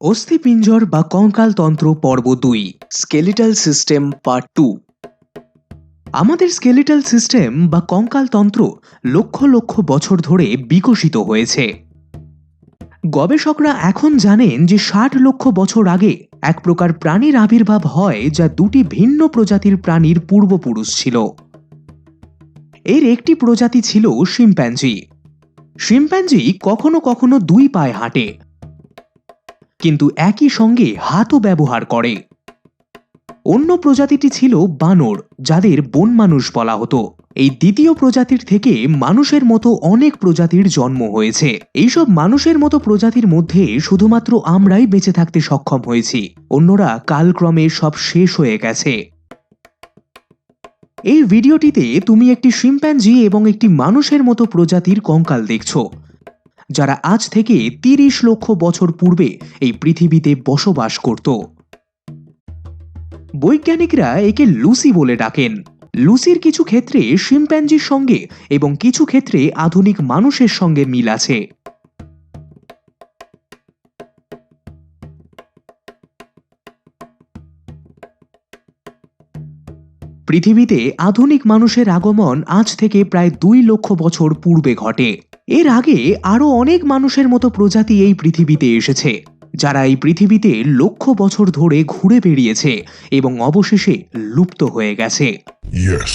অস্থিপিঞ্জর বা কঙ্কালতন্ত্র পর্ব দুই, স্কেলিটাল সিস্টেম পার্ট টু। আমাদের স্কেলিটাল সিস্টেম বা কঙ্কালতন্ত্র লক্ষ লক্ষ বছর ধরে বিকশিত হয়েছে। গবেষকরা এখন জানেন যে ষাট লক্ষ বছর আগে এক প্রকার প্রাণীর আবির্ভাব হয় যা দুটি ভিন্ন প্রজাতির প্রাণীর পূর্বপুরুষ ছিল। এর একটি প্রজাতি ছিল শিম্প্যাঞ্জি। শিম্প্যাঞ্জি কখনো কখনো দুই পায়ে হাঁটে কিন্তু একই সঙ্গে হাতও ব্যবহার করে। অন্য প্রজাতিটি ছিল বানর, যাদের বন মানুষ বলা হতো। এই দ্বিতীয় প্রজাতির থেকে মানুষের মতো অনেক প্রজাতির জন্ম হয়েছে। এইসব মানুষের মতো প্রজাতির মধ্যে শুধুমাত্র আমরাই বেঁচে থাকতে সক্ষম হয়েছি। অন্যরা কালক্রমে সব শেষ হয়ে গেছে। এই ভিডিওটিতে তুমি একটি শিম্প্যাঞ্জি এবং একটি মানুষের মতো প্রজাতির কঙ্কাল দেখছ। যারা আজ থেকে তিরিশ লক্ষ বছর পূর্বে এই পৃথিবীতে বসবাস করত। বৈজ্ঞানিকরা একে লুসি বলে ডাকেন। লুসির কিছু ক্ষেত্রে শিম্প্যাঞ্জির সঙ্গে এবং কিছু ক্ষেত্রে আধুনিক মানুষের সঙ্গে মিল আছে। পৃথিবীতে আধুনিক মানুষের আগমন আজ থেকে প্রায় দুই লক্ষ বছর পূর্বে ঘটে। এর আগে আরও অনেক মানুষের মতো প্রজাতি এই পৃথিবীতে এসেছে যারা এই পৃথিবীতে লক্ষ বছর ধরে ঘুরে বেরিয়েছে এবং অবশেষে লুপ্ত হয়ে গেছে Yes.